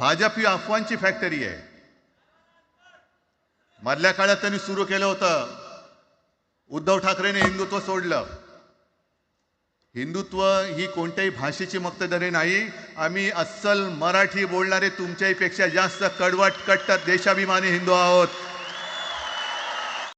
भाजप ही अफवांची factory आहे. मधल्या काळात त्यांनी सुरू केलं होतं. उद्धव ठाकरेने हिंदुत्व सोडलं. हिंदुत्व ही कोणत्याही भाषेची मक्तेदारी नाही. आम्ही अस्सल मराठी बोलणारे तुमच्याही पेक्षा जास्त कडवट कट्टर देशाभिमानी हिंदू आहोत.